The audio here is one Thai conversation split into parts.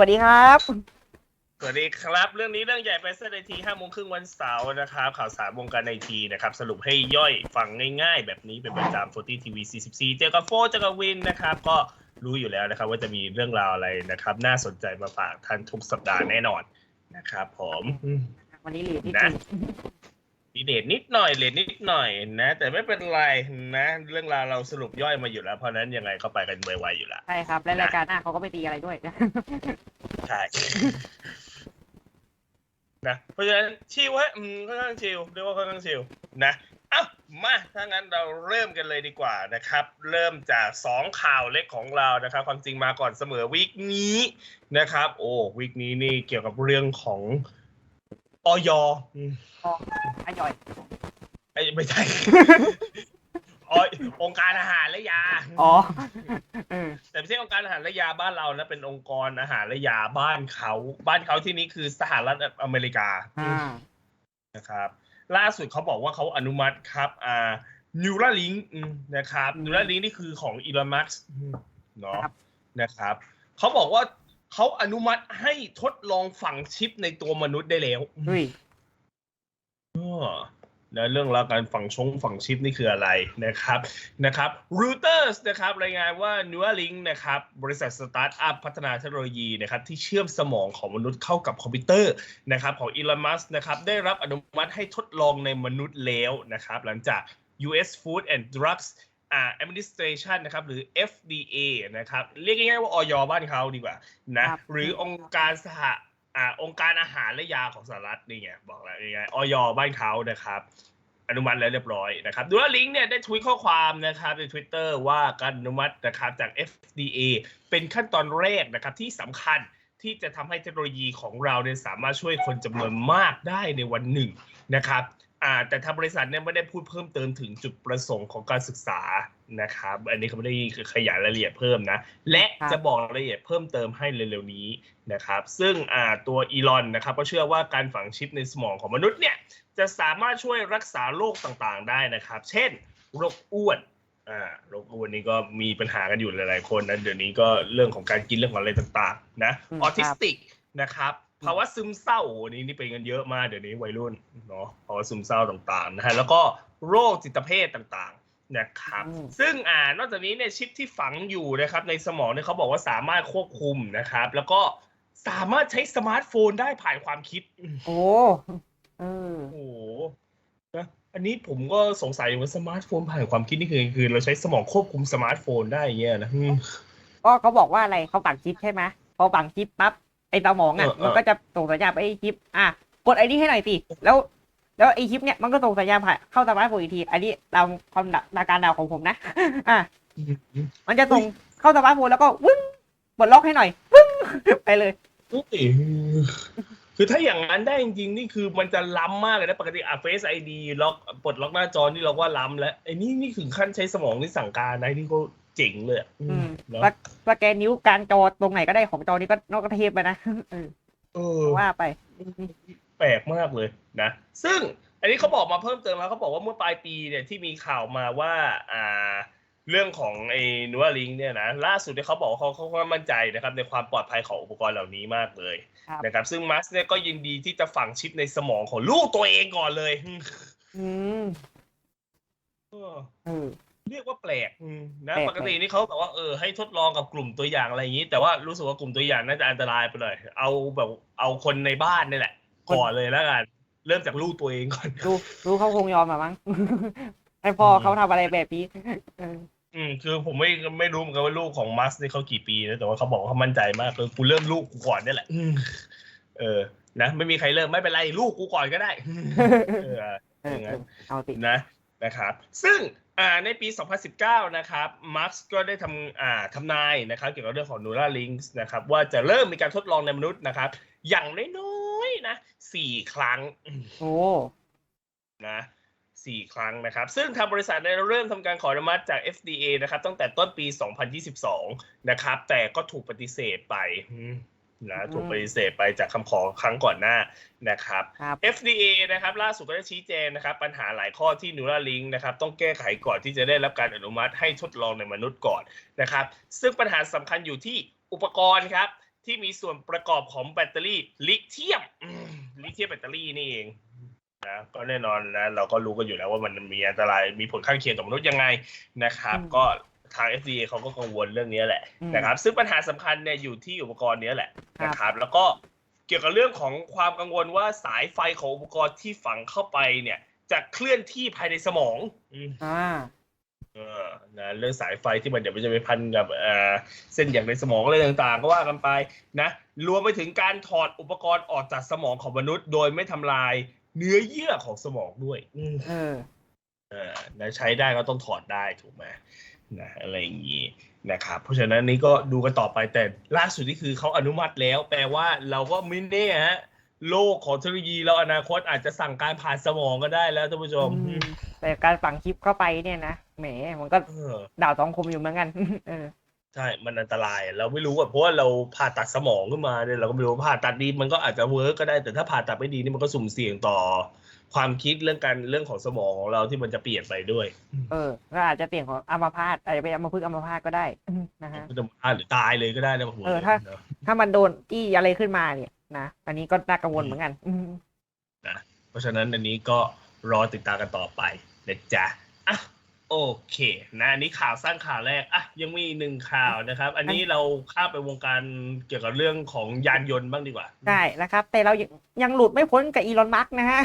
วัสดีครับ สวัสดีครับ เรื่องนี้เรื่องใหญ่ไปเสนในทีห้าโมงครึ่งวันเสาร์นะครับ ข่าวสารวงการในทีนะครับ สรุปให้ย่อยฟังง่ายๆ แบบนี้เป็นประจำโฟตี้ทีวี44เจอกับโฟเจอกับวินนะครับ ก็รู้อยู่แล้วนะครับ ว่าจะมีเรื่องราวอะไรนะครับ น่าสนใจมาฝากท่านทุกสัปดาห์แน่นอนนะครับ ผมอืมวันนี้ลีดที่นะจริง ดีเดทนิดหน่อยเลทนิดหน่อยนะ แต่ไม่เป็นไรนะ เรื่องราวเราสรุปย่อยมาอยู่แล้ว เพราะฉะนั้นยังไงก็ไปกันไวๆอยู่แล้ว ใช่ครับและรายการหน้าเขาก็ไม่ตีอะไรด้วย ใช่ นะ เพราะฉะนั้นชิลฮะอืมค่อนข้างชิลเรียกว่าค่อนข้างชิลนะเอ้ามาถ้างั้นเราเริ่มกันเลยดีกว่านะครับ เริ่มจากสองข่าวเล็กของเรานะครับ ความจริงมาก่อนเสมอวีคนี้นะครับ โอ้วีคนี้นี่เกี่ยวกับเรื่องของ ออยอืมอ๋ออร่อย ไอ้ไม่ใช่ออยองค์การอาหารและยา อ๋อ เออ แต่ไม่ใช่องค์การอาหารและยาบ้านเรานะเป็นองค์กรอาหารและยาบ้านเขา บ้านเขาที่นี้คือสหรัฐอเมริกาอ่า นะครับ ล่าสุดเขาบอกว่าเขาอนุมัติครับอ่านิวราลิงนะครับนิวราลิงนี่คือของอีลอนมัสเนาะนะครับเขาบอกว่า เขาอนุมัติให้ทดลองฝังชิปในตัวมนุษย์ได้แล้วเฮ้ยอ้อแล้วเรื่องราวการฝังชงฝังชิปนี่คืออะไรนะครับนะครับรูเตอร์สนะครับรายงานว่า Neuralink นะครับบริษัทสตาร์ทอัพพัฒนาเทคโนโลยีนะครับที่เชื่อมสมองของมนุษย์เข้ากับคอมพิวเตอร์นะครับของอีลอนมัสนะครับได้รับอนุมัติให้ทดลองในมนุษย์แล้วนะครับหลังจาก US Food and Drugs อ่า Administration นะครับหรือ FDA นะครับเรียกง่ายๆว่าออยบ้านเขาดีกว่านะครับหรือองค์การสหอ่าองค์การอาหารและยาของสหรัฐนี่ไงบอกแล้วนี่ไงออยบ้านเขานะครับอนุมัติแล้วเรียบร้อยนะครับดูว่าลิงก์เนี่ยได้ทวีตข้อความนะครับใน Twitter ว่าการอนุมัตินะครับจาก FDA เป็นขั้นตอนแรกนะครับที่สำคัญที่จะทำให้เทคโนโลยีของเราเนี่ยสามารถช่วยคนจำนวนมากได้ในวันหนึ่งนะครับ อ่าแต่ทางบริษัทเนี่ยไม่ได้พูดเพิ่มเติมถึงจุดประสงค์ของการศึกษานะครับ อันนี้เขาไม่ได้ขยายรายละเอียดเพิ่มนะ และจะบอกรายละเอียดเพิ่มเติมให้เร็วๆนี้นะครับ ซึ่งอ่าตัวอีลอนนะครับก็เชื่อว่าการฝังชิปในสมองของมนุษย์เนี่ยจะสามารถช่วยรักษาโรคต่างๆ ได้นะครับ เช่น โรคอ้วนอ่าโรคอ้วนนี่ก็มีปัญหากันอยู่หลายๆคนนะเดี๋ยวนี้ก็เรื่องของการกินเรื่องของอะไรต่างๆนะออทิสติกนะครับ ภาวะซึมเศร้าโอ้นี่นี่เป็นกันเยอะมากเดี๋ยวนี้วัยรุ่นเนาะภาวะซึมเศร้าต่างๆนะฮะแล้วก็โรคจิตเภทต่างๆนะครับอืมซึ่งอ่านอกจากนี้เนี่ยชิปที่ฝังอยู่นะครับ ในสมองเนี่ยเขาบอกว่าสามารถควบคุมนะครับ แล้วก็สามารถใช้สมาร์ทโฟนได้ผ่านความคิด โอ้เออโอ้โหนะอันนี้ผมก็สงสัยว่าสมาร์ทโฟนผ่านความคิดนี่คือคือ เราใช้สมองควบคุมสมาร์ทโฟนได้อย่างเงี้ยนะอืมก็เขาบอกว่าอะไรเขาฝังชิปใช่ไหมพอฝังชิปปั๊บ ไอ้สมองอะ เออเออ มันก็จะส่งสัญญาณไปไอ้ชิป อะ กดไอ้นี่ให้หน่อยสิ แล้ว แล้วไอ้ชิปเนี่ย มันก็ส่งสัญญาณผ่านเข้าสมาร์ทโฟนอีกที อันนี้ตามความดาการเดาของผมนะ อะ มันจะส่งเข้าสมาร์ทโฟนแล้วก็วึ้งปลดล็อกให้หน่อยวึ้งไปเลยเฮ้ยคือถ้าอย่างนั้นได้จริงๆนี่คือมันจะล้ำมากเลยนะปกติอะ Face ID ล็อกปลดล็อกหน้าจอนี่เราว่าล้ำแล้วไอ้นี่นี่ถึงขั้นใช้สมองที่สั่งการได้นี่ก็ เจ๋งเลยอะอืมเนอะสสแกนนิ้วกลางจอตรงไหนก็ได้ของจอนี้ก็นอกเทพไปนะเออเออ ว่าไป แปลกมากเลยนะ ซึ่งอันนี้เขาบอกมาเพิ่มเติมแล้วเขาบอกว่าเมื่อปลายปีเนี่ยที่มีข่าวมาว่าอ่าเรื่องของไอ้นัวลิงเนี่ยนะล่าสุดเนี่ยเขาบอกว่าเขาเขาก็มั่นใจนะครับในความปลอดภัยของอุปกรณ์เหล่านี้มากเลยครับ นะครับซึ่งมัสเนี่ยก็ยินดีที่จะฝังชิปในสมองของลูกตัวเองก่อนเลยอืมเออเออ เรียกว่าแปลกอืมนะแปลกปกตินี่เขาบอกว่าเออให้ทดลองกับกลุ่มตัวอย่างอะไรอย่างนี้ แต่ว่ารู้สึกว่ากลุ่มตัวอย่างน่าจะอันตรายไปเลย เอาแบบเอาคนในบ้านนี่แหละก่อนเลยแล้วกันเริ่มจากลูกตัวเองก่อนดูดูเขาคงยอมอะมั้งให้พ่อเขาทำอะไรแบบนี้เอออืมคือผมไม่ไม่รู้เหมือนกันว่าลูกของมัสนี่เขากี่ปีนะแต่ว่าเขาบอกว่าเขามั่นใจมากคือกูเริ่มลูกกูก่อนนี่แหละอืมเออ นะไม่มีใครเริ่มไม่เป็นไรลูกกูก่อนก็ได้เออเอออย่างนั้นเอาตินะ นะครับ ซึ่งอ่าในปี 2019 นะครับมาร์กก็ได้ทำอ่าทำนายนะครับเกี่ยวกับเรื่องของ Neuralink นะครับว่าจะเริ่มมีการทดลองในมนุษย์นะครับ อย่างน้อยๆนะสี่ครั้งโอ้นะสี่ครั้งนะครับ ซึ่งทางบริษัทได้เริ่มทำการขออนุมัติจาก FDA นะครับตั้งแต่ต้นปี 2022 นะครับ แต่ก็ถูกปฏิเสธไปอืม นะถูกปฏิเสธไปจากคำขอครั้งก่อนหน้านะครับครับ FDA นะครับล่าสุดก็ได้ชี้แจงนะครับ ปัญหาหลายข้อที่ Neuralink นะครับต้องแก้ไขก่อนที่จะได้รับการอนุมัติให้ทดลองในมนุษย์ก่อนนะครับ ซึ่งปัญหาสำคัญอยู่ที่อุปกรณ์ครับที่มีส่วนประกอบของแบตเตอรี่ลิเธียมอืมลิเธียมแบตเตอรี่นี่เองนะก็แน่นอนนะเราก็รู้กันอยู่แล้วว่ามันมีอันตรายมีผลข้างเคียงต่อมนุษย์ยังไงนะครับอืมก็ ทาง FDA เขาก็กังวลเรื่องนี้แหละอืมนะครับ ซึ่งปัญหาสำคัญเนี่ยอยู่ที่อุปกรณ์เนี้ยแหละครับ นะครับ แล้วก็เกี่ยวกับเรื่องของความกังวลว่าสายไฟของอุปกรณ์ที่ฝังเข้าไปเนี่ยจะเคลื่อนที่ภายในสมองอืม อ่า เออนะเรื่องสายไฟที่มันเดี๋ยวมันจะไปพันกับเอ่อเส้นอย่างในสมองอะไรต่างๆ ก็ว่ากันไปนะรวมไปถึงการถอดอุปกรณ์ออกจากสมองของมนุษย์ โดยไม่ทำลายเนื้อเยื่อของสมองด้วยอืมเออ เออนะใช้ได้ก็ต้องถอดได้ถูกไหม นะอะไรอย่างนี้นะครับเพราะฉะนั้นนี่ก็ดูกันต่อไปแต่ล่าสุดนี่คือเขาอนุมัติแล้ว แปลว่าเราก็ไม่แน่ฮะโลกของเทคโนโลยีเราอนาคตอาจจะสั่งการผ่านสมองก็ได้แล้วท่านผู้ชมอืมแต่การฝังชิปเข้าไปเนี่ยนะแหมมันก็เออดาวสองคมอยู่เหมือนกันเออใช่ มันอันตราย เราไม่รู้อะเพราะว่าเราผ่าตัดสมองขึ้นมาเนี่ยเราก็ไม่รู้ว่าผ่าตัดดีมันก็อาจจะเวิร์กก็ได้แต่ถ้าผ่าตัดไม่ดีนี่มันก็สุ่มเสี่ยงต่อ ความคิดเรื่องการเรื่องของสมองของเราที่มันจะเปลี่ยนไปด้วยเออก็อาจจะเสี่ยงของอัมพาตอาจจะเป็นอัมพฤกษ์อัมพาตก็ได้นะฮะมันจะพลาดหรือตายเลยก็ได้นะหัวเออถ้านอะถ้ามันโดนจี้อะไรขึ้นมาเนี่ยนะอันนี้ก็น่ากังวลเหมือนกันอืมเพราะฉะนั้นอันนี้ก็รอติดตามกันต่อไปนะจ๊ะอะ โอเคนะอันนี้ข่าวสั้นข่าวแรกอะยังมีอีกหนึ่งข่าวนะครับ อันนี้เราข้ามไปวงการเกี่ยวกับเรื่องของยานยนต์บ้างดีกว่าใช่นะครับ แต่เรายังยังหลุดไม่พ้นกับอีลอนมัสก์นะฮะ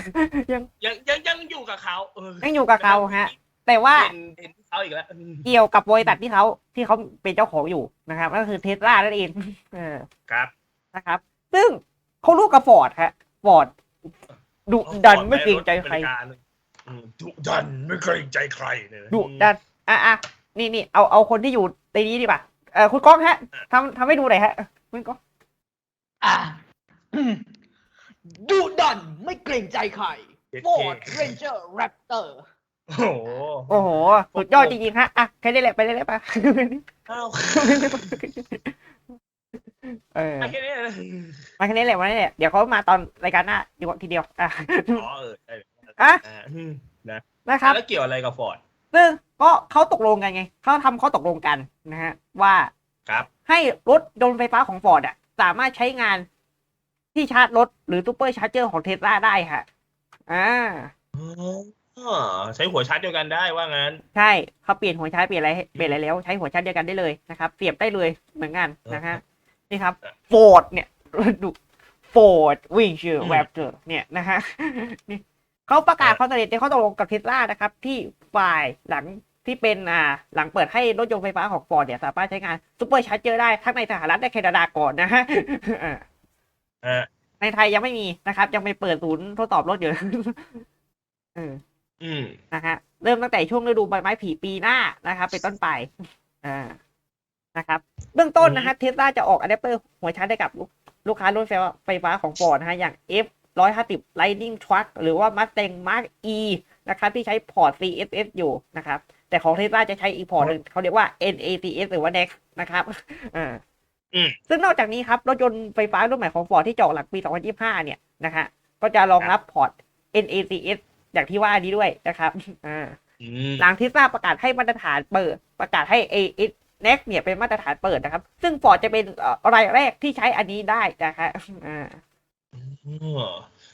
ยังยังยังยังอยู่กับเขาเออยังอยู่กับเขาฮะ แต่ว่าเด่นเด่นที่เขาอีกแล้วอืมเกี่ยวกับบริษัทที่เขาที่เขาเป็นเจ้าของอยู่นะครับก็คือเทสลานั่นเองเออครับนะครับ ซึ่งเขารู้กับฟอร์ดฮะฟอร์ดดุดันไม่เกรงใจใครอืม ดุดันไม่เกรงใจใครเนี่ยนะดุดันอะอะนี่นี่เอาเอาคนที่อยู่ในนี้ดีกว่าเออคุณก้องฮะทำทำให้ดูหน่อยฮะ คุณก้องอะดูดันไม่เกรงใจใคร Ford Ranger Raptor โอ้โหโอ้โหสุดยอดจริงๆฮะอะแค่นี้แหละไปเลยแหละปะอ้าวเออแค่นี้นะมาแค่นี้แหละวันนี้แหละเดี๋ยวเขามาตอนรายการหน้าดีกว่าทีเดียวอะอ๋อเออได้ อะอ่าอืมนะนะครับแล้วเกี่ยวอะไรกับฟอร์ดซึ่งก็เขาตกลงกันไงเขาทำข้อตกลงกันนะฮะว่าครับให้รถยนต์ไฟฟ้าของฟอร์ดอะ สามารถใช้งานที่ชาร์จรถหรือซูเปอร์ชาร์เจอร์ของเทสลาได้ค่ะอ่าอ๋อใช้หัวชาร์จเดียวกันได้ว่างั้น ใช่เขาเปลี่ยนหัวชาร์จเปลี่ยนอะไรเปลี่ยนอะไรแล้วใช้หัวชาร์จเดียวกันได้เลยนะครับเสียบได้เลยเหมือนกันนะฮะนี่ครับฟอร์ดเนี่ยดูฟอร์ดวิ่งชื่อแวบเจอเนี่ยนะฮะนี่ เขาประกาศความสำเร็จในข้อตกลงกับเทสลานะครับ ที่ฝ่ายหลังที่เป็นอ่าหลังเปิดให้รถยนต์ไฟฟ้าของฟอร์ดเนี่ยสามารถใช้งานซูเปอร์ชาร์จเจอร์ได้ทั้งในสหรัฐและแคนาดาก่อนนะฮะอ่าอ่าในไทยยังไม่มีนะครับ ยังไปเปิดศูนย์ทดสอบรถอยู่เอออืมนะฮะเริ่มตั้งแต่ช่วงฤดูใบไม้ผลิปีหน้านะครับเป็นต้นไปอ่านะครับ เบื้องต้นนะฮะเทสลาจะออกอะแดปเตอร์หัวชาร์จให้กับลูกลูกค้ารถไฟฟ้าของฟอร์ดนะฮะอย่าง F 150 Lightning Truck หรือว่า Mustang Mark E นะครับที่ใช้พอร์ต CSS อยู่นะครับ แต่ของเทสลาจะใช้อีกพอร์ตหนึ่งเขาเรียกว่า NACS หรือว่า Next นะครับอ่าอืมซึ่งนอกจากนี้ครับ รถยนต์ไฟฟ้ารุ่นใหม่ของฟอร์ดที่จะออกหลังปี 2025 เนี่ยนะฮะก็จะรองรับพอร์ต NACS อย่างที่ว่านี้ด้วยนะครับอ่าอืมหลังเทสลาประกาศให้มาตรฐานเปิด ประกาศให้ a s n e x เนี่ยเป็นมาตรฐานเปิดนะครับ ซึ่งฟอร์ดจะเป็นเอ่อรายแรกที่ใช้อันนี้ได้นะคะอ่า อ๋อ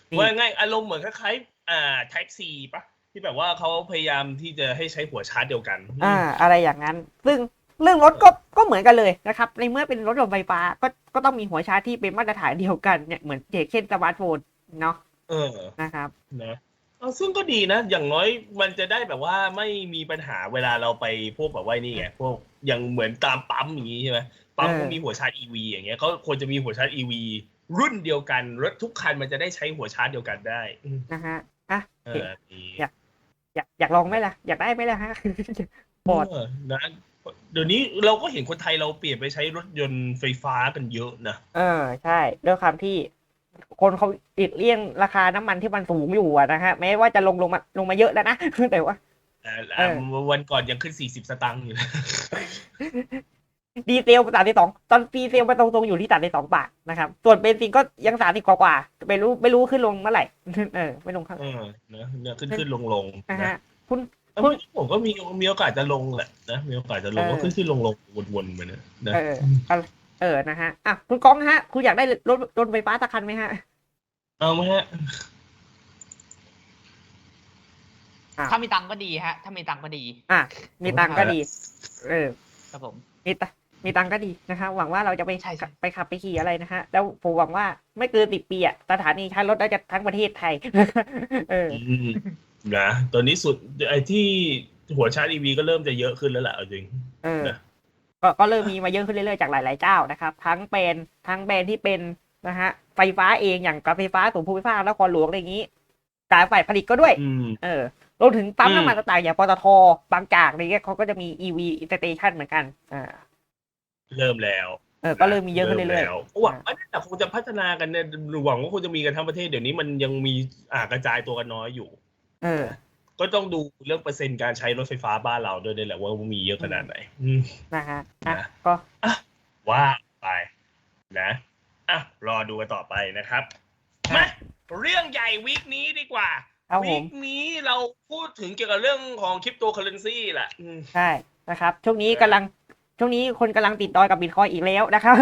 นี่ว่าไงอารมณ์เหมือนคล้ายๆอ่า Type C ปะที่แบบว่าเขาพยายามที่จะให้ใช้หัวชาร์จเดียวกัน อ่า อะไรอย่างนั้น ซึ่งเรื่องรถก็ก็เหมือนกันเลยนะครับ ในเมื่อเป็นรถยนต์ไฟฟ้าก็ก็ต้องมีหัวชาร์จที่เป็นมาตรฐานเดียวกันเนี่ยเหมือนเช่นสมาร์ทโฟนเนาะเออนะครับนะเอาซึ่งก็ดีนะ อย่างน้อยมันจะได้แบบว่าไม่มีปัญหาเวลาเราไปพวกแบบว่านี่ไงพวกอย่างเหมือนตามปั๊มอย่างนี้ใช่ไหมปั๊มเออก็มีหัวชาร์จ EV อย่างเงี้ยเขาควรจะมีหัวชาร์จ EV รุ่นเดียวกันรถทุกคันมันจะได้ใช้หัวชาร์จเดียวกันได้อืมนะฮะอะเออดีอยากอยากอยากลองไหมล่ะ อยากได้ไหมล่ะฮะบอดเออนะเดี๋ยวนี้เราก็เห็นคนไทยเราเปลี่ยนไปใช้รถยนต์ไฟฟ้ากันเยอะนะเออใช่ด้วยความที่คนเขาติดเลี่ยงราคาน้ำมันที่มันสูงอยู่อะนะฮะแม้ว่าจะลงลงมาลงมาเยอะแล้วนะแต่ว่าอ่าเออวันก่อนยังขึ้น40สตางค์อยู่เลย ดีเซลสามสิบสองตอนดีเซลมาตรงๆอยู่ที่สามสิบสองบาทนะครับ ส่วนเบนซินก็ยังสามสิบกว่าๆไม่รู้ไม่รู้ขึ้นลงเมื่อไหร่เออไม่ลงข้างเออนะเนี่ยขึ้นขึ้นลงลงนะนะฮะคุณเอ้ยผมก็มีมีโอกาสจะลงแหละนะมีโอกาสจะลงเออก็ขึ้นขึ้นลงลงวนๆไปนะนะเอออะไรเออนะฮะอะคุณก้องฮะ คุณอยากได้รถรถไฟฟ้าสักคันไหมฮะ เอาไหมฮะถ้ามีตังค์ก็ดีฮะ ถ้ามีตังค์ก็ดี อะ มีตังค์ก็ดี เออครับผมมีตัง มีตังค์ก็ดีนะคะ หวังว่าเราจะไปใช่ใช่ไปขับไปขี่อะไรนะฮะแล้วผมหวังว่าไม่เกินสิบปีอะสถานีชาร์จรถได้จะทั้งประเทศไทย เอออืมนะตอนนี้สุดไอ้ที่หัวชาร์จ EV ก็เริ่มจะเยอะขึ้นแล้วล่ะเอาจริงเออนะก็ก็เริ่มมีมาเยอะขึ้นเรื่อยๆจากหลายๆเจ้านะครับ ทั้งแบรนด์ทั้งแบรนด์ที่เป็นนะฮะไฟฟ้าเองอย่างการไฟฟ้าส่วนภูมิภาคนครหลวงอะไรอย่างนี้การฝ่ายผลิตก็ด้วยอืมเออรวมถึงปั๊มอืมน้ำมันต่างๆอย่างปตทบางจากอะไรเงี้ยเขาก็จะมี EV station เหมือนกัน อ่า เริ่มแล้วเออก็เริ่มมีเยอะขึ้นเรื่อยแล้วหวังว่าแต่คงจะพัฒนากันเนี่ยหวังว่าคงจะมีกันทั้งประเทศเดี๋ยวนี้มันยังมีอ่ากระจายตัวกันน้อยอยู่ๆเออ ก็ต้องดูเรื่องเปอร์เซ็นต์การใช้รถไฟฟ้าบ้านเราด้วยนี่แหละว่ามีเยอะขนาดไหนอืมนะฮะอะนะก็ว่าไปนะอะรอดูกันต่อไปนะครับมาเรื่องใหญ่วีคนี้ดีกว่าเอาผวีมคนี้เราพูดถึงเกี่ยวกับเรื่องของคริปโตเคอเรนซีแหละอืมใช่นะครับช่วงนี้กำลัง ช่วงนี้คนกำลังติดดอยกับบิตคอยอีกแล้วนะครับ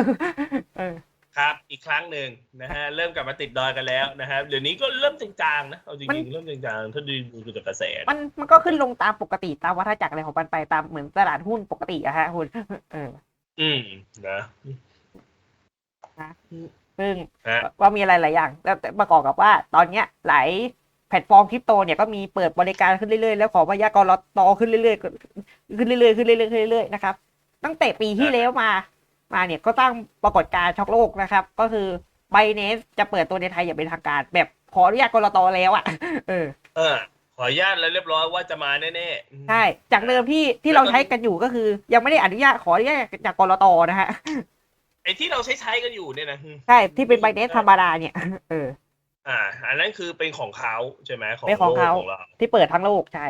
เออครับ อีกครั้งหนึ่งนะฮะเริ่มกลับมาติดดอยกันแล้วนะครับเดี๋ยวนี้ก็เริ่มจางๆนะเอาจมันริงๆเริ่มจางๆถ้าดูดูจากกระแสมันมันก็ขึ้นลงตามปกติตามวัฏจักรอะไรของมันไปตามเหมือนตลาดหุ้นปกติอะฮะคุณเออ อืมนะซึ่งฮะก็มีอะไรหลายอย่าง แล้วแต่ประกอบกับว่า ตอนเนี้ยหลายแพลตฟอร์มคริปโตเนี่ยก็มีเปิดบริการขึ้นเรื่อยๆ แล้วขอพยากรณ์ต่อขึ้นเรื่อยๆขึ้นเรื่อยๆขึ้นเรื่อยๆขึ้นเรื่อยๆนะครับ ตั้งแต่ปีที่แล้วมา มาเนี่ยก็ตั้งปรากฏการณ์ช็อกโลกนะครับ ก็คือ b บเนสจะเปิดตัวในไทยอย่างเป็นทางการ แบบขออนุญาตกรตแล้วอะเออ เออ ขออนุญาตแล้วเรียบร้อยว่าจะมาแน่ๆอืมใช่จากเดิมที่ที่เราใช้กันอยู่ก็คือ ยังไม่ได้อนุญาตขออนุญาตจากกรตนะฮะไอ้ที่เราใช้ใช้กันอยู่เนี่ยนะอืมใช่ที่เป็น b บเนสธรรมดาเนี่ยเอออ่า อันนั้นคือเป็นของเขาใช่ไหมของเป็นของเขาโลกของเราที่เปิดทั้งโลกใช่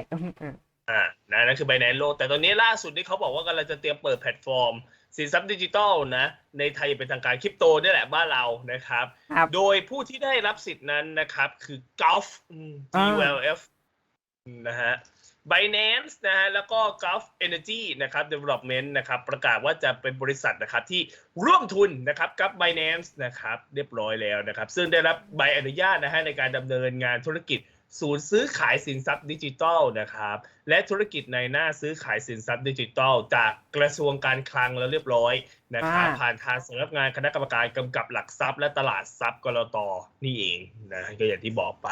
อืมอ่านะนั่นคือไบแนนโลกแต่ตอนนี้ล่าสุดที่เขาบอกว่ากำลังจะเตรียมเปิดแพลตฟอร์ม สินทรัพย์ดิจิทัลนะ ในไทยเป็นทางการคริปโตนี่แหละบ้านเรานะครับ ครับ โดยผู้ที่ได้รับสิทธินั้นนะครับ คือ Gulf อืม อ่า GULF นะฮะ Binance นะฮะแล้วก็ Gulf Energy นะครับ Development นะครับประกาศว่าจะเป็นบริษัทนะครับที่ร่วมทุนนะครับกับ Binance นะครับเรียบร้อยแล้วนะครับ ซึ่งได้รับใบอนุญาตนะฮะในการดำเนินงานธุรกิจ ศูนย์ซื้อขายสินทรัพย์ดิจิทัลนะครับ และธุรกิจในหน้าซื้อขายสินทรัพย์ดิจิทัล จากกระทรวงการคลังแล้วเรียบร้อยนะครับอ่าผ่านทางสำนักงานคณะกรรมการกำกับหลักทรัพย์และตลาดทรัพย์กรตนี่เองนะก็อย่างที่บอกไป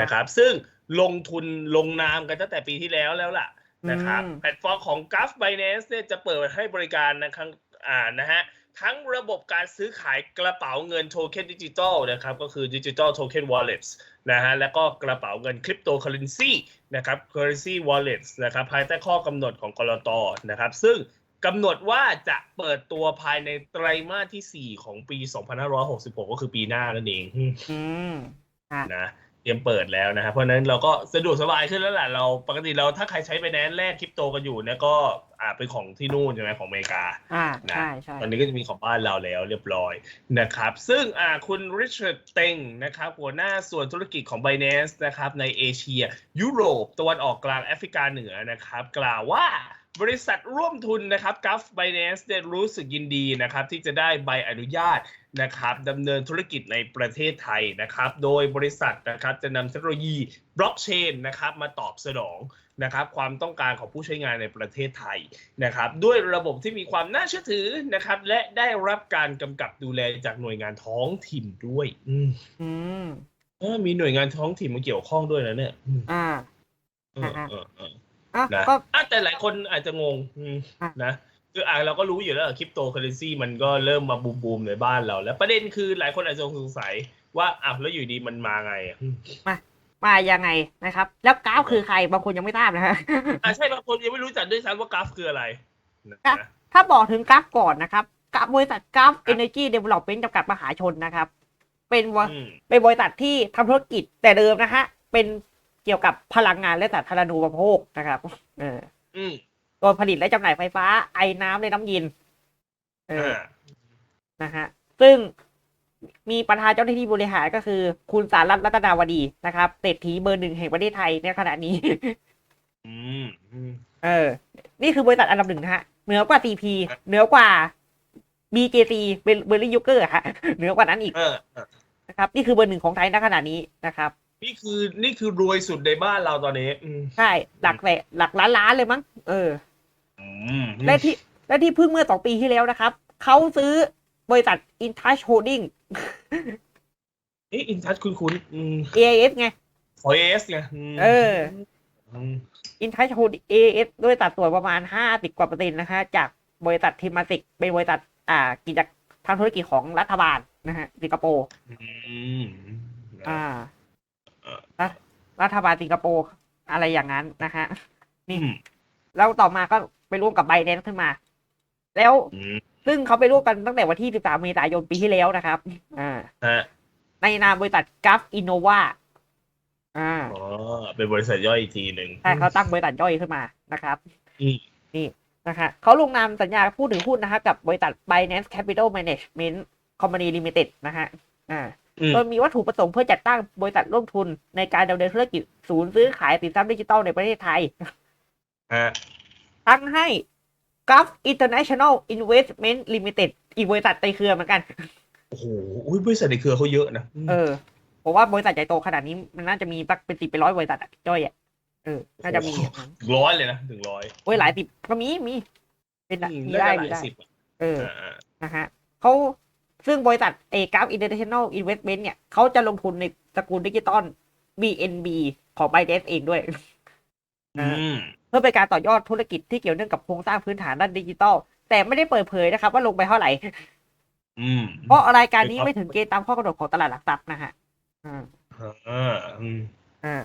นะครับ ซึ่งลงทุนลงนามกันตั้งแต่ปีที่แล้วแล้วล่ะนะครับอืมแพลตฟอร์มของ g u f Binance เนี่ยจะเปิดให้บริการนะครับ อ่านะฮะทั้งระบบการซื้อขายกระเป๋าเงินโทเค็นดิจิตอลนะครับก็คือดิจิ t a ลโทเค็นวอลเล็ตนะฮะแล้วก็กระเป๋าเงินคริปโตเคอเรนซีนะครับ currency wallets นะครับภายใต้ข้อกำหนดของกรตนะครับ ซึ่งกำหนดว่าจะเปิดตัวภายในไตรมาสทีสี่4 ของปี 2566 ก็คือปีหน้านั่นเองอืมนะ เตรียมเปิดแล้วนะครับเพราะฉะนั้นเราก็สะดวกสบายขึ้นแล้วแหละเราปกติเราถ้าใครใช้ไปแนนแรกคริปโตกันอยู่เนี่ยก็อ่าเป็นของที่นู่นใช่ไหมของอเมริกาอ่านะใช่ใช่ตอนนี้ก็จะมีของบ้านเราแล้วเรียบร้อยนะครับ ซึ่งอ่าคุณริชาร์ดเต็งนะครับหัวหน้าส่วนธุรกิจของ Binance นะครับในเอเชีย ยุโรปตะวันออกกลางแอฟริกาเหนือนะครับ กล่าวว่า บริษัทร่วมทุนนะครับกัฟ Binance ได้รู้สึกยินดีนะครับที่จะได้ใบอนุญาตนะครับดำเนินธุรกิจในประเทศไทยนะครับ โดยบริษัทนะครับจะนำเทคโนโลยีบล็อกเชนนะครับมาตอบสนองนะครับความต้องการของผู้ใช้งานในประเทศไทยนะครับ ด้วยระบบที่มีความน่าเชื่อถือนะครับ และได้รับการกำกับดูแลจากหน่วยงานท้องถิ่นด้วย อืมอืมเออมีหน่วยงานท้องถิ่นมาเกี่ยวข้องด้วยนะเนี่ยอืมอ่าเออเออเอออะนะก็ อะแต่หลายคนอาจจะงงอืมอะ นะคืออะเราก็รู้อยู่แล้วคริปโตเคอเรนซีมันก็เริ่มมาบูมบูมๆในบ้านเรา แล้วประเด็นคือหลายคนอาจจะสงสัยว่าอ้าวแล้วอยู่ดีมันมาไงอะอืมมายังไงนะครับ แล้วกราฟคือใครบางคนยังไม่ทราบนะฮะ อะใช่บางคนยังไม่รู้จักด้วยซ้ำว่ากราฟคืออะไรนะอะ ถ้าบอกถึงกราฟก่อนนะครับกราฟบริษัทกราฟ Energy Development จำกัดมหาชนนะครับ เป็นวะอืม เป็นบริษัทที่ทำธุรกิจแต่เดิมนะฮะเป็น เกี่ยวกับพลังงานและสาธารณูปโภคนะครับ เอออืมตัวผลิตและจำหน่ายไฟฟ้าไอ้น้ำและน้ำเย็นเอออ่านะฮะ ซึ่งมีประธานเจ้าหน้าที่บริหารก็คือ คุณสารัตน์รัตนาวดีนะครับเศรษฐีเบอร์หนึ่งแห่งประเทศไทยในขณะนี้อืมอืมเออ นี่คือบริษัทอันดับหนึ่งนะฮะ เหนือกว่า TP เหนือกว่า BJC เป็นเบอร์รี่ยูเกอร์ฮะ เหนือกว่านั้นอีกเออเออนะครับ นี่คือเบอร์หนึ่งของไทยณขณะนี้นะครับ นี่คือนี่คือรวยสุดในบ้านเราตอนนี้ อืมใช่หลักแสนหลักล้านล้านเลยมั้งเออ อืมและที่และที่เพิ่งเมื่อสองปีที่แล้วนะครับ เขาซื้อบริษัท InTouch Holding เอ๊ะอินทัชคุณคุณอืม AIS ไง ขอเอสไงมเออ ม InTouch Holding AIS ด้วยสัดส่วนประมาณห้าสิบกว่าเปอร์เซ็นต์นะฮะ จากบริษัททีมาติกเป็นบริษัทอ่ากิจทางธุรกิจของรัฐบาลนะฮะสิงคโปร์ อืมอ่าเออ รัฐรัฐบาลสิงคโปร์อะไรอย่างนั้นนะฮะอืมแล้วต่อมาก็ไปร่วมกับไบแดนขึ้นมา แล้วอืมซึ่งเขาไปร่วมกันตั้งแต่วันที่ 13 เมษายนปีที่แล้วนะครับ อ่าฮะในนามบริษัทกัฟอินโนวาอ่าอ๋อเป็นบริษัทย่อยอีกทีหนึ่งใช่เขาตั้งบริษัทย่อยขึ้นมานะครับอืมนี่นะฮะเขาลงนามสัญญาผู้ถือหุ้นนะฮะกับบริษัท Binance Capital Management Company Limited นะฮะอ่าอืม โดยมีวัตถุประสงค์เพื่อจัดตั้งบริษัทร่วมทุนในการดำเนินธุรกิจศูนย์ซื้อขายสินทรัพย์ดิจิทัลในประเทศไทยฮะตั้งให้ Gulf International Investment Limited อีกบริษัทในเครือเหมือนกัน โอ้โหอุ๊ยบริษัทในเครือเขาเยอะนะ เออผมว่าบริษัทใหญ่โตขนาดนี้มันน่าจะมีสักเป็นสิบเป็นร้อยบริษัทอะย่อยอะเออ น่าจะมีถึงร้อยเลยนะถึงร้อยโอ้ยหลายสิบก็มีมี เป็นอืมมีน่าได้จะหมีลายได้สิบอะเอออ่านะฮะเขา ซึ่งบริษัทเอกราฟอินเตอร์เนชั่นแนลอินเวสท์เมนต์เนี่ยเขาจะลงทุนในตระกูลดิจิตอล BNB ของ ByteDance เองด้วยอืมเพื่อเป็นการต่อยอดธุรกิจที่เกี่ยวเนื่องกับโครงสร้างพื้นฐานด้านดิจิตอลแต่ไม่ได้เปิดเผยนะครับ ว่าลงไปเท่าไหร่อืมเพราะรายการนี้ไม่ถึงเกณฑ์ตามข้อกำหนดของตลาดหลักทรัพย์นะฮะอ่าอ่าอืมอ่า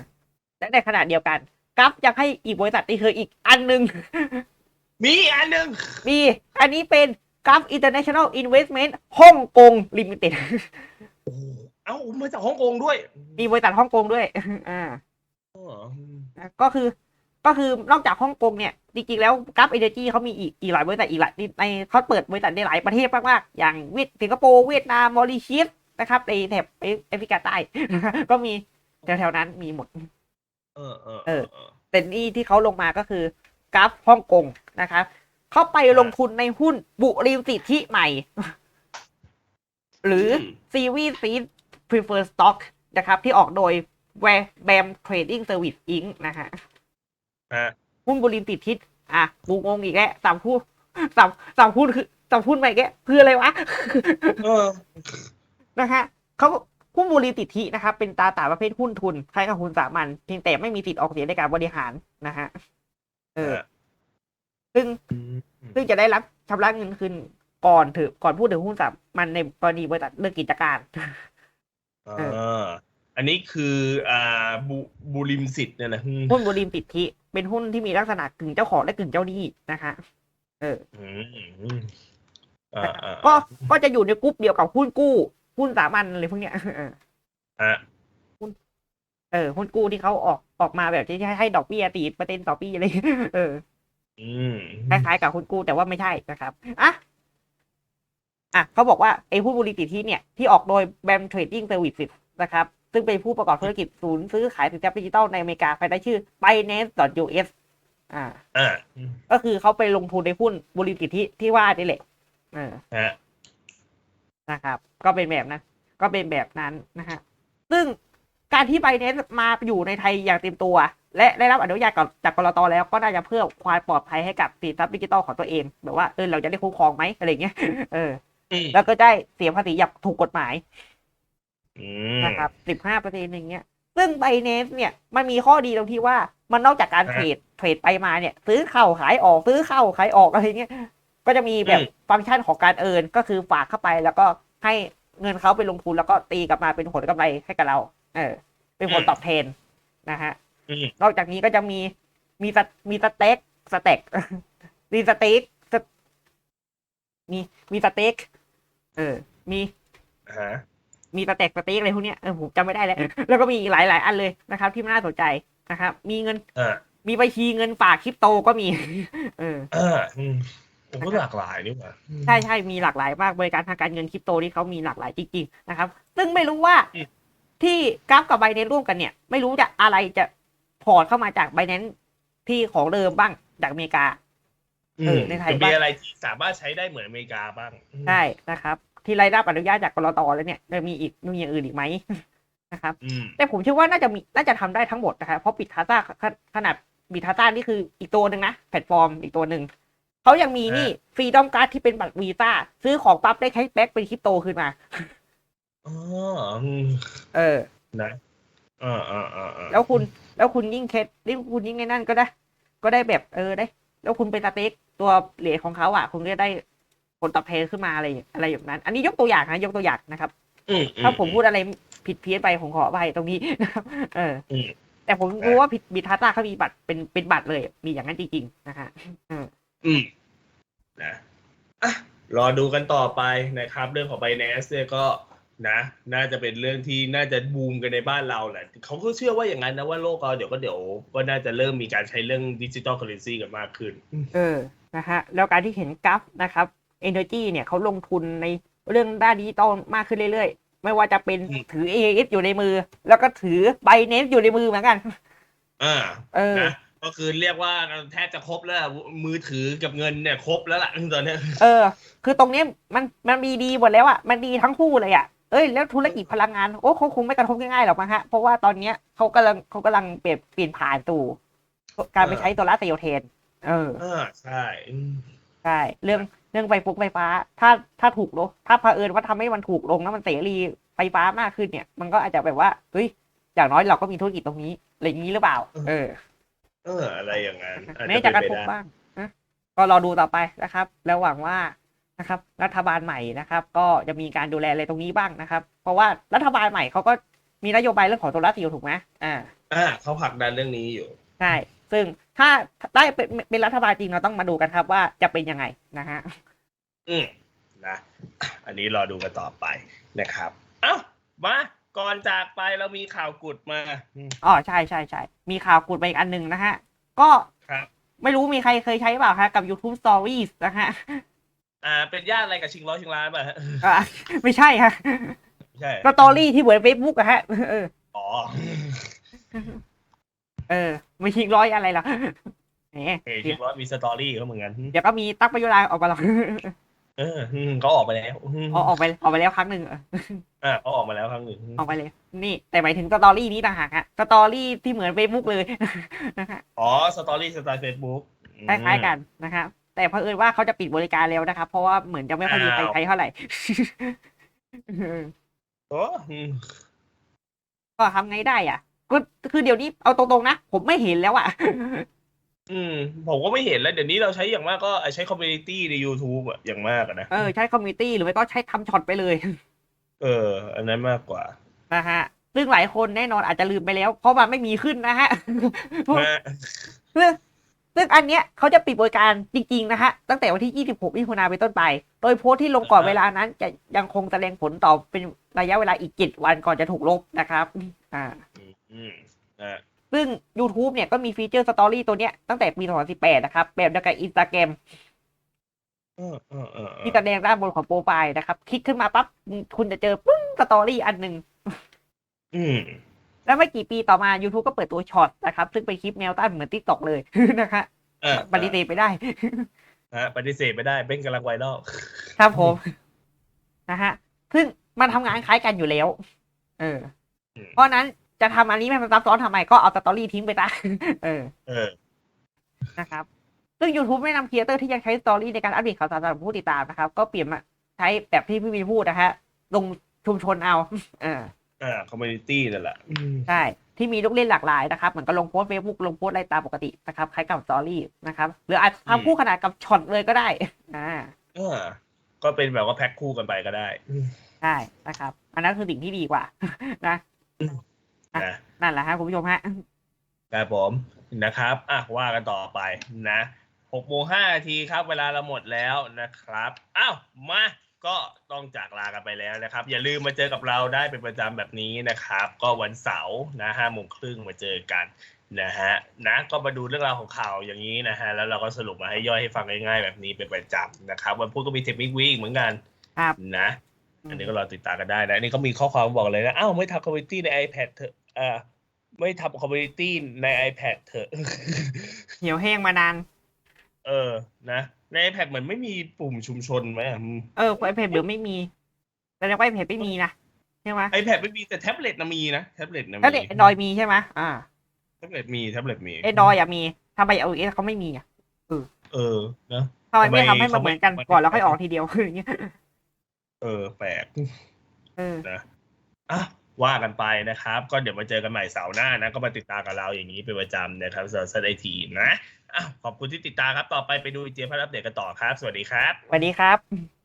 และในขณะเดียวกันกราฟยังให้อีกบริษัทนี่คืออีกอันหนึ่งมีอันหนึ่งมีอันนี้เป็น กราฟ International Investment ฮ่องกง Limited เอ้ามาจากฮ่องกงด้วย มีบริษัทฮ่องกงด้วย อ่าอ๋ออืมก็คือ ก็คือนอกจากฮ่องกงเนี่ย จริงๆแล้วกราฟเอเนจีเขามีอีกอีกหลายบริษัทอีกหลายในเขาเปิดบริษัทในหลายประเทศมากๆ อย่างเวียดสิงคโปร์เวียดนามมอริเชียสนะครับในแถบแอฟริกาใต้ ก็มีแถวๆนั้นมีหมด เออเออเออแต่นี่ที่เขาลงมาก็คือกราฟฮ่องกงนะครับ เขาไปลงทุนในหุ้นบุริมสิทธิใหม่ หรือซีวีซีพรีเฟอร์สต็อกนะครับ ที่ออกโดยแวร์แบมเทรดดิ้งเซอร์วิสอิงนะฮะฮะหุ้นบุริมติดทิศอะกูงงอีกแล้วสามหุ้นสามสามหุ้นคือสามหุ้นใหม่แกคืออะไรวะเออนะฮะเขาหุ้นบุรีติดทินะครับ เป็นตราสารประเภทหุ้นทุนคล้ายกับหุ้นสามัญเพียงแต่ไม่มีสิทธิ์ออกเสียงในการบริหารนะฮะเออ ซึ่งอืมซึ่งจะได้รับชำระเงินคืนก่อนถือก่อนพูดถึงหุ้นสามัญในกรณีบริษัทเลิกกิจการอ่าอันนี้คืออ่าบุบุริมสิทธิ์เนี่ยนะอืมหุ้นบุรีติดทิเป็นหุ้นที่มีลักษณะกึ่งเจ้าของและกึ่งเจ้าหนี้นะฮะเอออืมอืมอ่าอ่าก็ก็จะอยู่ในกรุ๊ปเดียวกับหุ้นกู้หุ้นสามัญอะไรพวกเนี้ยเออฮะเออหุ้นกู้ที่เขาออกออกมาแบบที่ให้ดอกเบี้ยตีเปอร์เซ็นต์ต่อปีอะไรเออ อืมคล้ายๆกับหุ้นกู้แต่ว่าไม่ใช่นะครับอะอะเขาบอกว่าไอ้หุ้นบริษัทที่เนี่ย ที่ออกโดย BAM Trading Services นะครับ ซึ่งเป็นผู้ประกอบธุรกิจศูนย์ซื้อขายสินทรัพย์ดิจิทัลในอเมริกาภายใต้ชื่อ Binance.us อ่าอ่าอืมก็คือเขาไปลงทุนในหุ้นบริษัทที่ที่ว่านี่แหละเออฮะนะครับ ก็เป็นแบบนั้นก็เป็นแบบนั้นนะฮะซึ่ง การที่ Binance มาอยู่ในไทยอย่างเต็มตัว และได้รับอนุญาตจากกรตแล้วก็น่าจะเพื่อความปลอดภัยให้กับสินทรัพย์ดิจิทัลของตัวเอง แบบว่าเออเราจะได้คุ้มครองไหมอะไรเงี้ยเอออืมแล้วก็ได้เสียภาษีอย่างถูกกฎหมายอืมนะครับสิบห้าเปอร์เซ็นต์อย่างเงี้ย ซึ่ง Binance เนี่ยมันมีข้อดีตรงที่ว่ามันนอกจากการเทรดเทรดไปมาเนี่ย ซื้อเข้าขายออกซื้อเข้าขายออกอะไรเงี้ยก็จะมีแบบฟังก์ชันของการเอินก็คือฝากเข้าไปแล้วก็ให้เงินเขาไปลงทุนแล้วก็ตีกลับมาเป็นผลกำไรให้กับเรา เออ เป็นผลตอบแทนนะฮะอืมนอกจากนี้ก็จะมีมีสมีสเต็กสเต็กมีสเต็กสมีมีสเต็กเออ มีฮะมีสเต็กสเต็กอะไรพวกเนี้ยเออผมจำไม่ได้แล้วแล้วก็มีอีกหลายหลายอันเลยนะครับ ที่น่าสนใจนะครับ มีเงินอ่ามีบัญชีเงินฝากคริปโตก็มี เอออ่าอืมผมก็หลากหลายนี่หว่าอืมใช่ใช่มีหลากหลายมากบริการทางการเงินคริปโตที่เขามีหลากหลายจริงๆนะครับ ซึ่งไม่รู้ว่าอืม ที่กราฟกับไบแนนร่วมกันเนี่ย ไม่รู้จะอะไรจะพอร์ตเข้ามาจากไบแนนที่ของเดิมบ้างจากอเมริกาอืเอมอในไทยจะบ้ามีงอะไรที่สามารถใช้ได้เหมือนอเมริกาบ้างใช่นะครับ ที่ไร้รับอนุญาตจากกรตแล้วเนี่ยจะมีอีกมีอย่างอื่นอีกไหมนะครับอืมแต่ผมเชื่อว่าน่าจะมีน่าจะทำได้ทั้งหมดนะครับเพราะปิดทาซ่าขนาดบิดทาซ่านี่คืออีกตัวหนึ่งนะ แพลตฟอร์มอีกตัวหนึ่ง เขายังมีนี่ฟรีดอมการ์ดที่เป็นบัตรวีซ่า ซื้อของปั๊บได้ใช้แบ็กเป็นคริปโตขึ้นมา อ๋ออืมเออ นะอ่าอ่าอ่าอ่าแล้วคุณ แล้วคุณยิ่งเคสยิ่งคุณยิ่งไอ้นั่นก็ได้ ก็ได้แบบเออได้ แล้วคุณเป็นสเต็กตัวเหรียญของเขาอะคุณก็ได้ผลตอบแทนขึ้นมาอะไรอะไรอย่างนั้น อันนี้ยกตัวอย่างนะยกตัวอย่างนะครับ อืมถ้าผมพูดอะไรผิดเพี้ยนไปผมขออภัยตรงนี้นะครับ เอออมแต่ผมรู้ว่าผิดบิทาต้าเขามีบัตรเป็นเป็นบัตรเลย มีอย่างนั้นจริงๆนะฮะอืมนะอะรอดูกันต่อไปนะครับ เรื่องของ Binance เนี่ยก็ นะน่าจะเป็นเรื่องที่น่าจะบูมกันในบ้านเราแหละเขาก็เชื่อว่าอย่างนั้นนะว่าโลกเราเดี๋ยวก็เดี๋ยวก็น่าจะเริ่มมีการใช้เรื่องดิจิ t a ลเคอเรนซีกันมากขึ้น เออนะฮะแล้วการที่เห็นกราฟนะครับ Energy เนี่ยเขาลงทุนในเรื่องด้านดิจิตอลมากขึ้นเรื่อยๆ ไม่ว่าจะเป็นอืมถือ AAS อยู่ในมือ แล้วก็ถือ Binance อยู่ในมือเหมือนกันอ่าเออนะก็คือเรียกว่าแทบจะครบแล้วมือถือกับเงินเนี่ยครบแล้วล่ะตอนเนี้ยเออ คือตรงเนี้ยมันมันมีดีหมดแล้วอะมันดีทั้งคู่เลยอะ เอ้ยแล้วธุรกิจพลังงานโอ้เขาคงไม่กระทบง่ายๆหรอกมั้งฮะเพราะว่าตอนเนี้ยเขากำลังเขากำลังเปลี่ยนเปลี่ยนผ่านสู่การไปใช้โซลาร์เซลล์แทนเอออ่าใช่อืมใช่เรื่องเรื่องไฟฟุกไฟฟ้า ถ้าถ้าถูกลงถ้าเผอิญว่าทำให้มันถูกลงแล้วมันเสรีไฟฟ้ามากขึ้นเนี่ย มันก็อาจจะแบบว่าเฮ้ยอย่างน้อยเราก็มีธุรกิจตรงนี้อะไรอย่างนี้หรือเปล่า เออ เออ อะไรอย่างนั้นอาจแม้จะจะเป็นกระไปทบได้บ้างนะก็รอดูต่อไปนะครับ แล้วหวังว่า นะครับ รัฐบาลใหม่นะครับ ก็จะมีการดูแลอะไรตรงนี้บ้างนะครับ เพราะว่ารัฐบาลใหม่เขาก็มีนโยบายเรื่องของโซลาร์เซลล์ถูกไหมอ่าอ่าเขาผลักดันเรื่องนี้อยู่ใช่ซึ่งถ้าได้เป็นเป็นรัฐบาลจริงเราต้องมาดูกันครับว่าจะเป็นยังไงนะฮะอืมนะ อันนี้รอดูกันต่อไปนะครับ เอ้ามาก่อนจากไปเรามีข่าวกุดมาอืมอ๋อใช่ใช่ใช่มีข่าวกุดไปอีกอันหนึ่งนะฮะ ก็ครับ ไม่รู้มีใครเคยใช้เปล่าฮะกับ YouTube Stories นะฮะ อ่า เป็นญาติอะไรกับชิงร้อยชิงล้านป่ะฮะอะไม่ใช่ฮะใช่สตอรี่ที่เหมือน Facebook อะฮะเออ อ๋อเออ ไม่ชิงร้อยอะไรหรอกแหมเฮ้ยชิงร้อยมีสตอรี่เขาเหมือนกันเดี๋ยวก็มีตั๊กประยุราออกมาหรอกเอออืมเขาออกไปแล้วอืมอ๋อออกไปออกไปแล้วครั้งหนึ่งเอออ่าเขาออกมาแล้วครั้งหนึ่งออกไปเลย นี่ แต่หมายถึงสตอรี่นี้ต่างหากฮะสตอรี่ที่เหมือน Facebook เลยนะฮะอ๋อสตอรี่สไตล์เฟซบุ๊กคล้ายๆกันนะครับ แต่เผอิญว่าเขาจะปิดบริการแล้วนะครับ เพราะว่าเหมือนจะไม่ค่อยมีใครใช้เท่าไหร่โอ้อืมก็ทำไงได้อะ ก็คือเดี๋ยวนี้เอาตรงๆนะ ผมไม่เห็นแล้วอะ อืม ผมก็ไม่เห็นแล้ว เดี๋ยวนี้เราใช้อย่างมากก็ใช้คอมมูนิตี้ใน YouTube อะอย่างมากอะนะ เออ ใช้คอมมิตี้หรือไม่ก็ใช้ทำช็อตไปเลย เออ อันนั้นมากกว่า นะฮะ ซึ่งหลายคนแน่นอนอาจจะลืมไปแล้ว เพราะมันไม่มีขึ้นนะฮะนะ ซึ่งซึ่งอันเนี้ยเขาจะปิดบริการจริงๆนะฮะตั้งแต่วันที่ 26มิถุนายนเป็นต้นไป โดยโพสต์ที่ลงก่อนเวลานั้นจะยังคงแสดงผลต่อเป็นระยะเวลาอีก 7 วันก่อนจะถูกลบนะครับ อ่าอืมอืมอ่าซึ่ง YouTube เนี่ยก็มีฟีเจอร์สตอรี่ตัวเนี้ยตั้งแต่ปี 2018 นะครับ แบบเดียวกับ Instagram เออเออเออเออที่แสดงด้านบนของโปรไฟล์นะครับ คลิกขึ้นมาปั๊บคุณจะเจอปึ้งสตอรี่อันหนึ่งอืม แล้วไม่กี่ปีต่อมา YouTube ก็เปิดตัวช็อตนะครับ ซึ่งเป็นคลิปแนวตั้งเหมือน TikTok เลยนะคะอ่าปฏิเสธไปได้ฮะปฏิเสธไม่ได้เป็นกำลังไวรัลครับผมนะฮะซึ่งมันทำงานคล้ายกันอยู่แล้ว เออ เพราะฉะนั้นจะทำอันนี้ให้มันซับซ้อนทำไมก็เอาสตอรี่ทิ้งไปซะเออ เออ นะครับ ซึ่ง YouTube ไม่นำครีเอเตอร์ที่ยังใช้สตอรี่ในการอัปเดตข่าวสารสำหรับผู้ติดตามนะครับ ก็เปลี่ยนมาใช้แบบที่พี่วินพูดนะฮะลงชุมชนเอา เออ อ่าคอมมูนิตี้นั่นแหละอืมใช่ ที่มีลูกเล่นหลากหลายนะครับ เหมือนก็ลงโพสเฟซบุ๊กลงโพสอะไรตามปกตินะครับคล้ายกับสตอรี่นะครับหรืออาจทำคู่ขนาดกับช็อตเลยก็ได้อ่าอ่าก็เป็นแบบว่าแพ็คคู่กันไปก็ได้อืมใช่นะครับ อันนั้นคือสิ่งที่ดีกว่านะนะนั่นแหละฮะคุณผู้ชมฮะครับผมนะครับอะว่ากันต่อไปนะหกโมงห้านาทีครับ เวลาเราหมดแล้วนะครับ อ้าว มา ก็ ต้องจากลากันไปแล้วนะครับ อย่าลืมมาเจอกับเราได้เป็นประจำแบบนี้นะครับ ก็วันเสาร์นะห้าโมงครึ่งมาเจอกันนะฮะนะก็มาดูเรื่องราวของข่าวอย่างนี้นะฮะแล้วเราก็สรุปมาให้ย่อยให้ฟังง่ายๆ แบบนี้เป็นประจำนะครับ วันพุธก็มีเทคนิควีเหมือนกันครับนะ อันนี้ก็รอติดตามกันได้นะอันนี้ก็มีข้อความบอกเลยนะอ้าวไม่ทำคอมมูนิตี้ใน iPad เถอะเอ่าไม่ทำคอมมูนิตี้ใน iPad เถอะ เหี่ยวแห้งมานาน เออ นะ ใน iPad เหมือนไม่มีปุ่มชุมชนไหมอะเออไอแพดเดี๋ยวไม่มีแสดงว่าไอแพดไม่มีนะใช่ไหมไอแพดไม่มีแต่แท็บเล็ตนะมีนะแท็บเล็ตนะมีแล้วเด็กแอนดรอยมีใช่ไหมอ่าแท็บเล็ตมีแท็บเล็ตมีแอนดรอยอะมีทำไมเอาเอสเขาไม่มีอะเออนะทำไมไม่ทำทำไมให้มันเขาเหไม่มือนกันก่อนแล้วค่อยออกทีเดียวคืออย่างเงี้ยเออ แปลกเออนะอะว่ากันไปนะครับ ก็เดี๋ยวมาเจอกันใหม่เสาร์หน้านะ ก็มาติดตามกับเราอย่างนี้เป็นประจำนะครับสำหรับไอทีนะ อะขอบคุณที่ติดตามครับ ต่อไปไปดูเจพัฒอัปเดตกันต่อครับ สวัสดีครับ สวัสดีครับ